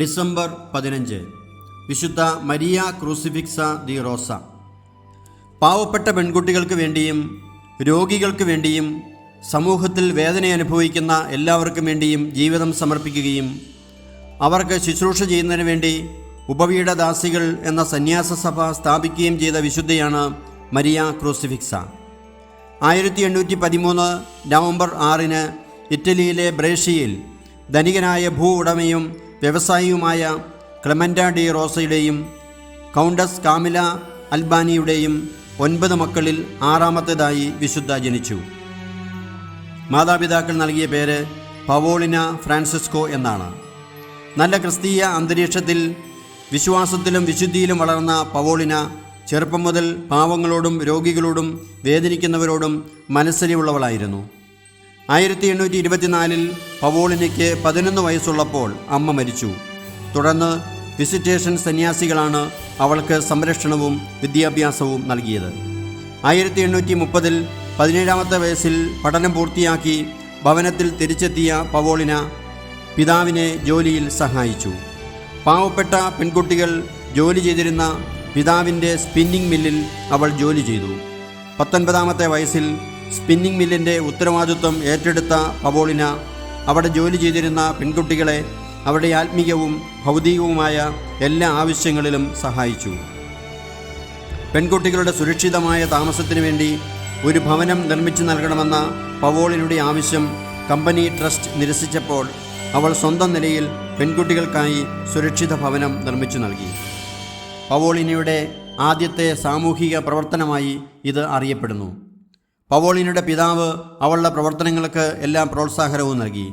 December പതിനഞ്ച്. വിശുദ്ധ Maria ക്രൂസിഫിക്സ the റോസ. പാവപ്പെട്ട പെൺകുട്ടികൾക്ക് വേണ്ടിയും രോഗികൾക്ക് വേണ്ടിയും സമൂഹത്തിൽ വേദന അനുഭവിക്കുന്ന എല്ലാവർക്കും വേണ്ടിയും ജീവിതം സമർപ്പിക്കുകയും അവർക്ക് ശുശ്രൂഷ ചെയ്യുന്നതിന് വേണ്ടി ഉപവീഠദാസികൾ എന്ന സന്യാസ സഭ സ്ഥാപിക്കുകയും ചെയ്ത വിശുദ്ധയാണ് മരിയ ക്രൂസിഫിക്സ. ആയിരത്തി എണ്ണൂറ്റി പതിമൂന്ന് നവംബർ ആറിന് ഇറ്റലിയിലെ ബ്രേഷ്യയിൽ ധനികനായ ഭൂ ഉടമയും വ്യവസായിയുമായ ക്ലമൻഡ ഡി റോസയുടെയും കൗണ്ടസ് കാമില അൽബാനിയുടെയും ഒൻപത് മക്കളിൽ ആറാമത്തേതായി വിശുദ്ധ ജനിച്ചു. മാതാപിതാക്കൾ നൽകിയ പേര് പവോളിന ഫ്രാൻസിസ്കോ എന്നാണ്. നല്ല ക്രിസ്തീയ അന്തരീക്ഷത്തിൽ വിശ്വാസത്തിലും വിശുദ്ധിയിലും വളർന്ന പവോളിന ചെറുപ്പം മുതൽ പാവങ്ങളോടും രോഗികളോടും വേദനിക്കുന്നവരോടും മനസ്സലിവുള്ളവളായിരുന്നു ആയിരത്തി എണ്ണൂറ്റി ഇരുപത്തിനാലിൽ പവോളിനയ്ക്ക് പതിനൊന്ന് വയസ്സുള്ളപ്പോൾ അമ്മ മരിച്ചു. തുടർന്ന് വിസിറ്റേഷൻ സന്യാസികളാണ് അവൾക്ക് സംരക്ഷണവും വിദ്യാഭ്യാസവും നൽകിയത്. ആയിരത്തി എണ്ണൂറ്റി മുപ്പതിൽ പതിനേഴാമത്തെ വയസ്സിൽ പഠനം പൂർത്തിയാക്കി ഭവനത്തിൽ തിരിച്ചെത്തിയ പവോളിന പിതാവിനെ ജോലിയിൽ സഹായിച്ചു. പാവപ്പെട്ട പെൺകുട്ടികൾ ജോലി ചെയ്തിരുന്ന പിതാവിന്റെ സ്പിന്നിംഗ് മില്ലിൽ അവൾ ജോലി ചെയ്തു. പത്തൊൻപതാമത്തെ വയസ്സിൽ സ്പിന്നിംഗ് മില്ലിന്റെ ഉത്തരവാദിത്വം ഏറ്റെടുത്ത പവോളിന അവിടെ ജോലി ചെയ്തിരുന്ന പെൺകുട്ടികളെ അവരുടെ ആത്മീയവും ഭൗതികവുമായ എല്ലാ ആവശ്യങ്ങളിലും സഹായിച്ചു. പെൺകുട്ടികളുടെ സുരക്ഷിതമായ താമസത്തിനു വേണ്ടി ഒരു ഭവനം നിർമ്മിച്ചു നൽകണമെന്ന പവോളിനുടെ ആവശ്യം കമ്പനി ട്രസ്റ്റ് നിരസിച്ചപ്പോൾ അവൾ സ്വന്തം നിലയിൽ പെൺകുട്ടികൾക്കായി സുരക്ഷിത ഭവനം നിർമ്മിച്ചു നൽകി. പവോളിനയുടെ ആദ്യത്തെ സാമൂഹിക പ്രവർത്തനമായി ഇത് അറിയപ്പെടുന്നു. പവോളിനയുടെ പിതാവ് അവളുടെ പ്രവർത്തനങ്ങൾക്ക് എല്ലാം പ്രോത്സാഹനവും നൽകി.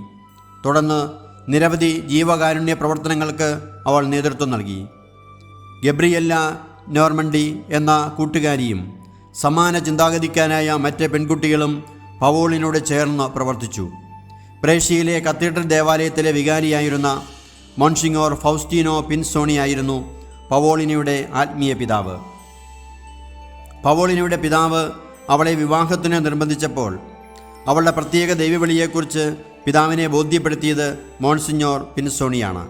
തുടർന്ന് നിരവധി ജീവകാരുണ്യ പ്രവർത്തനങ്ങൾക്ക് അവൾ നേതൃത്വം നൽകി. ഗബ്രിയല്ല നോർമണ്ടി എന്ന കൂട്ടുകാരിയും സമാന ചിന്താഗതിക്കാരായ മറ്റ് പെൺകുട്ടികളും പവോളിനോട് ചേർന്ന് പ്രവർത്തിച്ചു. പ്രേഷ്യയിലെ കത്തീഡ്രൽ ദേവാലയത്തിലെ വികാരിയായിരുന്ന മോൺഷിങ്ങോർ ഫൗസ്റ്റീനോ പിൻസോണിയായിരുന്നു പവോളിനയുടെ ആത്മീയ പിതാവ്. പവോളിനയുടെ പിതാവ് അവളെ വിവാഹത്തിന് നിർബന്ധിച്ചപ്പോൾ അവളുടെ പ്രത്യേക ദൈവവിളിയെക്കുറിച്ച് പിതാവിനെ ബോധ്യപ്പെടുത്തിയത് മോൺസിഞ്ഞോർ പിൻസോണിയാണ്.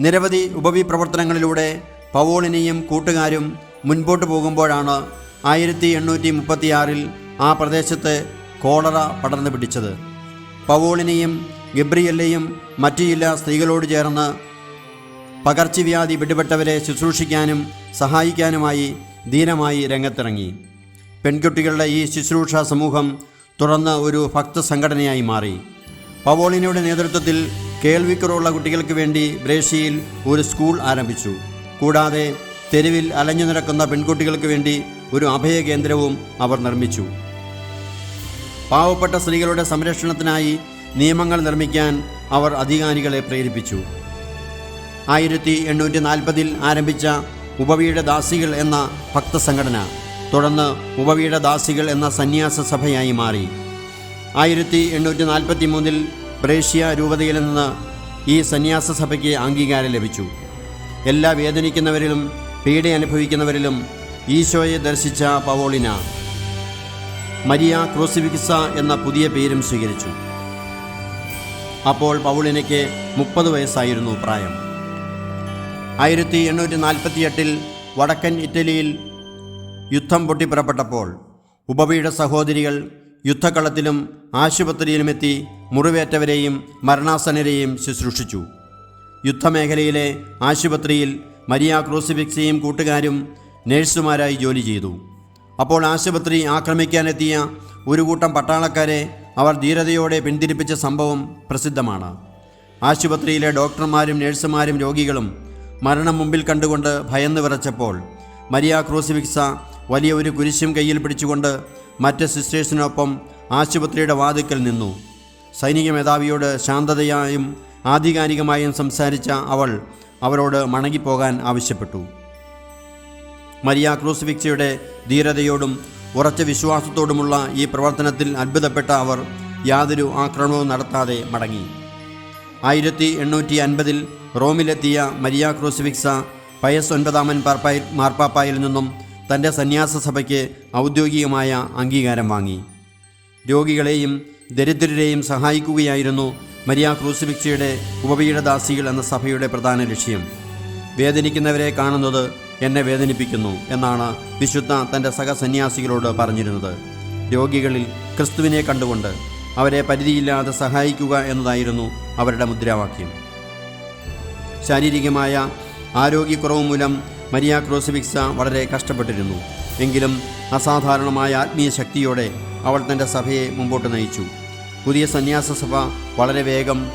നിരവധി ഉപവിപ്രവർത്തനങ്ങളിലൂടെ പവോളിനെയും കൂട്ടുകാരും മുൻപോട്ട് പോകുമ്പോഴാണ് ആയിരത്തി എണ്ണൂറ്റി മുപ്പത്തിയാറിൽ ആ പ്രദേശത്ത് കോളറ പടർന്നു പിടിച്ചത്. പവോളിനെയും ഗബ്രിയല്ലെയും മറ്റു ചില സ്ത്രീകളോട് ചേർന്ന് പകർച്ചവ്യാധി പിടിപെട്ടവരെ ശുശ്രൂഷിക്കാനും സഹായിക്കാനുമായി ധീരമായി രംഗത്തിറങ്ങി. പെൺകുട്ടികളുടെ ഈ ശുശ്രൂഷ സമൂഹം തുറന്ന ഒരു ഭക്ത സംഘടനയായി മാറി. പവോളിനയുടെ നേതൃത്വത്തിൽ കേൾവിക്കുറവുള്ള കുട്ടികൾക്ക് വേണ്ടി ബ്രേഷ്യയിൽ ഒരു സ്കൂൾ ആരംഭിച്ചു. കൂടാതെ തെരുവിൽ അലഞ്ഞു നടക്കുന്ന പെൺകുട്ടികൾക്ക് വേണ്ടി ഒരു അഭയ കേന്ദ്രവും അവർ നിർമ്മിച്ചു. പാവപ്പെട്ട സ്ത്രീകളുടെ സംരക്ഷണത്തിനായി നിയമങ്ങൾ നിർമ്മിക്കാൻ അവർ അധികാരികളെ പ്രേരിപ്പിച്ചു. ആയിരത്തി എണ്ണൂറ്റി നാൽപ്പതിൽ ആരംഭിച്ച ഉപവീട ദാസികൾ എന്ന ഭക്തസംഘടന തുടർന്ന് ഉപവീട ദാസികൾ എന്ന സന്യാസ സഭയായി മാറി. ആയിരത്തി എണ്ണൂറ്റി നാൽപ്പത്തി മൂന്നിൽ ബ്രേഷ്യ രൂപതയിൽ നിന്ന് ഈ സന്യാസ സഭയ്ക്ക് അംഗീകാരം ലഭിച്ചു. എല്ലാ വേദനിക്കുന്നവരിലും പീഡ അനുഭവിക്കുന്നവരിലും ഈശോയെ ദർശിച്ച പവോളിന. മരിയ ക്രൂസിഫിക്സ എന്ന പുതിയ പേരും സ്വീകരിച്ചു. അപ്പോൾ പൗളിനയ്ക്ക് മുപ്പത് വയസ്സായിരുന്നു പ്രായം. ആയിരത്തി എണ്ണൂറ്റി നാൽപ്പത്തിയെട്ടിൽ വടക്കൻ ഇറ്റലിയിൽ യുദ്ധം പൊട്ടിപ്പുറപ്പെട്ടപ്പോൾ ഉപവിയുടെ സഹോദരികൾ യുദ്ധക്കളത്തിലും ആശുപത്രിയിലുമെത്തി മുറിവേറ്റവരെയും മരണാസന്നരെയും ശുശ്രൂഷിച്ചു. യുദ്ധമേഖലയിലെ ആശുപത്രിയിൽ മരിയ ക്രൂസിഫിക്സിയും കൂട്ടുകാരും നേഴ്സുമാരായി ജോലി ചെയ്തു. അപ്പോൾ ആശുപത്രി ആക്രമിക്കാനെത്തിയ ഒരു കൂട്ടം പട്ടാളക്കാരെ അവർ ധീരതയോടെ പിന്തിരിപ്പിച്ച സംഭവം പ്രസിദ്ധമാണ്. ആശുപത്രിയിലെ ഡോക്ടർമാരും നേഴ്സുമാരും രോഗികളും മരണം മുമ്പിൽ കണ്ടുകൊണ്ട് ഭയന്ന് വിറച്ചപ്പോൾ മരിയ ക്രൂസിഫിക്സ വലിയ ഒരു കുരിശും കയ്യിൽ പിടിച്ചുകൊണ്ട് മറ്റ് സിസ്റ്റേഴ്സിനൊപ്പം ആശുപത്രിയുടെ വാതിക്കൽ നിന്നു. സൈനിക മേധാവിയോട് ശാന്തതയായും ആധികാരികമായും സംസാരിച്ച അവൾ അവരോട് മടങ്ങിപ്പോകാൻ ആവശ്യപ്പെട്ടു. മരിയ ക്രൂസിഫിക്സയുടെ ധീരതയോടും ഉറച്ച വിശ്വാസത്തോടുമുള്ള ഈ പ്രവർത്തനത്തിൽ അത്ഭുതപ്പെട്ട അവർ യാതൊരു ആക്രമണവും നടത്താതെ മടങ്ങി. ആയിരത്തി എണ്ണൂറ്റി അൻപതിൽ റോമിലെത്തിയ മരിയ ക്രൂസിഫിക്സ പയസ് ഒൻപതാമൻ പാർപ്പായി മാർപ്പാപ്പായിൽ നിന്നും തന്റെ സന്യാസ സഭയ്ക്ക് ഔദ്യോഗികമായ അംഗീകാരം വാങ്ങി. രോഗികളെയും ദരിദ്രരെയും സഹായിക്കുകയായിരുന്നു മരിയ ക്രൂസിഫിക്സിയുടെ ഉപപീഠദാസികൾ എന്ന സഭയുടെ പ്രധാന ലക്ഷ്യം. വേദനിക്കുന്നവരെ കാണുന്നത് എന്നെ വേദനിപ്പിക്കുന്നു എന്നാണ് വിശുദ്ധ തന്റെ സഹസന്യാസികളോട് പറഞ്ഞിരുന്നത്. രോഗികളിൽ ക്രിസ്തുവിനെ കണ്ടുകൊണ്ട് അവരെ പരിധിയില്ലാതെ സഹായിക്കുക എന്നതായിരുന്നു അവരുടെ മുദ്രാവാക്യം. ശാരീരികമായ ആരോഗ്യക്കുറവ് മൂലം മരിയ ക്രൂസിഫിക്സ വളരെ കഷ്ടപ്പെട്ടിരുന്നു. എങ്കിലും അസാധാരണമായ ആത്മീയ ശക്തിയോടെ അവൾ തന്റെ സഭയെ മുമ്പോട്ട് നയിച്ചു. പുതിയ സന്യാസ സഭ വളരെ വേഗം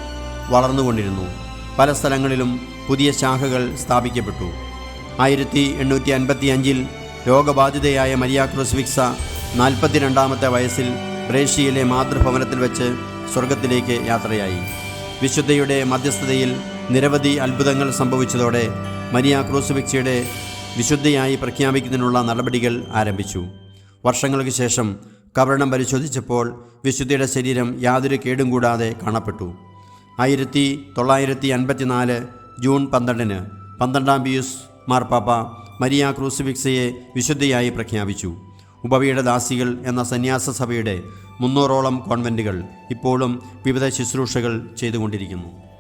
വളർന്നുകൊണ്ടിരുന്നു. പല സ്ഥലങ്ങളിലും പുതിയ ശാഖകൾ സ്ഥാപിക്കപ്പെട്ടു. ആയിരത്തി എണ്ണൂറ്റി അൻപത്തി അഞ്ചിൽ രോഗബാധിതയായ മരിയ നാൽപ്പത്തി നാൽപ്പത്തിരണ്ടാമത്തെ വയസ്സിൽ ബ്രേഷ്യയിലെ മാതൃഭവനത്തിൽ വെച്ച് സ്വർഗത്തിലേക്ക് യാത്രയായി. വിശുദ്ധയുടെ മധ്യസ്ഥതയിൽ നിരവധി അത്ഭുതങ്ങൾ സംഭവിച്ചതോടെ മരിയ ക്രൂസിഫിക്സിയുടെ വിശുദ്ധയായി പ്രഖ്യാപിക്കുന്നതിനുള്ള നടപടികൾ ആരംഭിച്ചു. വർഷങ്ങൾക്ക് ശേഷം കവരണം പരിശോധിച്ചപ്പോൾ വിശുദ്ധിയുടെ ശരീരം യാതൊരു കേടും കൂടാതെ കാണപ്പെട്ടു. ആയിരത്തി തൊള്ളായിരത്തി അൻപത്തിനാല് ജൂൺ പന്ത്രണ്ടിന് പന്ത്രണ്ടാം പിയൂസ് മാർപ്പാപ്പ മരിയ ക്രൂസിഫിക്സയെ വിശുദ്ധയായി പ്രഖ്യാപിച്ചു. ഉപവിയുടെ ദാസികൾ എന്ന സന്യാസ സഭയുടെ മുന്നൂറോളം കോൺവെന്റുകൾ ഇപ്പോഴും വിവിധ ശുശ്രൂഷകൾ ചെയ്തുകൊണ്ടിരിക്കുന്നു.